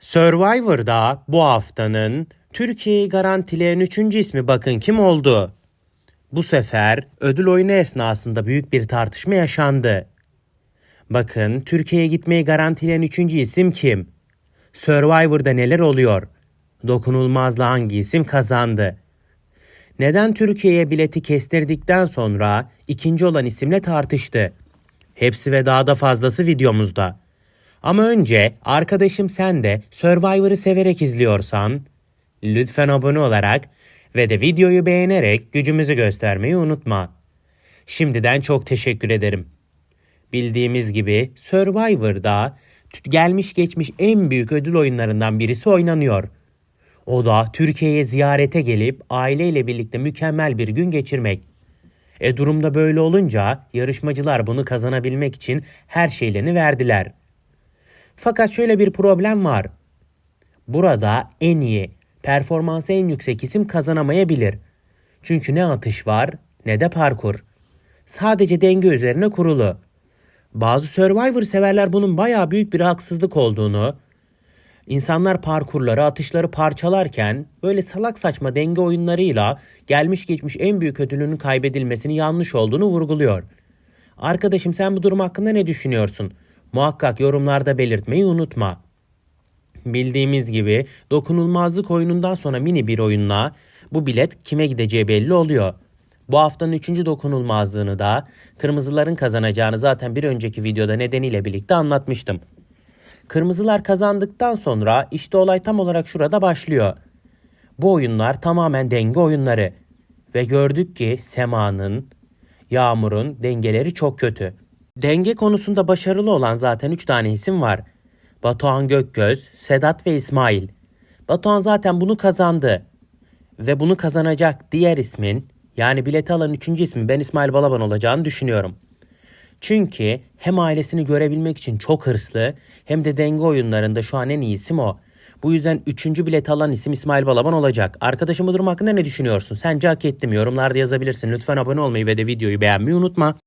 Survivor'da bu haftanın Türkiye'yi garantileyen üçüncü ismi bakın kim oldu? Bu sefer ödül oyunu esnasında büyük bir tartışma yaşandı. Bakın Türkiye'ye gitmeyi garantileyen üçüncü isim kim? Survivor'da neler oluyor? Dokunulmazla hangi isim kazandı? Neden Türkiye'ye bileti kestirdikten sonra ikinci olan isimle tartıştı? Hepsi ve daha da fazlası videomuzda. Ama önce arkadaşım sen de Survivor'ı severek izliyorsan lütfen abone olarak ve de videoyu beğenerek gücümüzü göstermeyi unutma. Şimdiden çok teşekkür ederim. Bildiğimiz gibi Survivor'da gelmiş geçmiş en büyük ödül oyunlarından birisi oynanıyor. O da Türkiye'ye ziyarete gelip aileyle birlikte mükemmel bir gün geçirmek. E durumda böyle olunca yarışmacılar bunu kazanabilmek için her şeylerini verdiler. Fakat şöyle bir problem var. Burada en iyi, performansı en yüksek isim kazanamayabilir. Çünkü ne atış var ne de parkur. Sadece denge üzerine kurulu. Bazı Survivor severler bunun bayağı büyük bir haksızlık olduğunu, insanlar parkurları, atışları parçalarken böyle salak saçma denge oyunlarıyla gelmiş geçmiş en büyük ödülünün kaybedilmesini yanlış olduğunu vurguluyor. Arkadaşım sen bu durum hakkında ne düşünüyorsun? Muhakkak yorumlarda belirtmeyi unutma. Bildiğimiz gibi dokunulmazlık oyunundan sonra mini bir oyunla bu bilet kime gideceği belli oluyor. Bu haftanın 3. dokunulmazlığını da kırmızıların kazanacağını zaten bir önceki videoda nedeniyle birlikte anlatmıştım. Kırmızılar kazandıktan sonra işte olay tam olarak şurada başlıyor. Bu oyunlar tamamen denge oyunları. Ve gördük ki Sema'nın, Yağmur'un dengeleri çok kötü. Denge konusunda başarılı olan zaten 3 tane isim var. Batuhan Gökgöz, Sedat ve İsmail. Batuhan zaten bunu kazandı. Ve bunu kazanacak diğer ismin yani bileti alan 3. ismin ben İsmail Balaban olacağını düşünüyorum. Çünkü hem ailesini görebilmek için çok hırslı hem de denge oyunlarında şu an en iyi isim o. Bu yüzden 3. bilet alan isim İsmail Balaban olacak. Arkadaşım bu durum hakkında ne düşünüyorsun? Sence hak etti mi? Yorumlarda yazabilirsin. Lütfen abone olmayı ve de videoyu beğenmeyi unutma.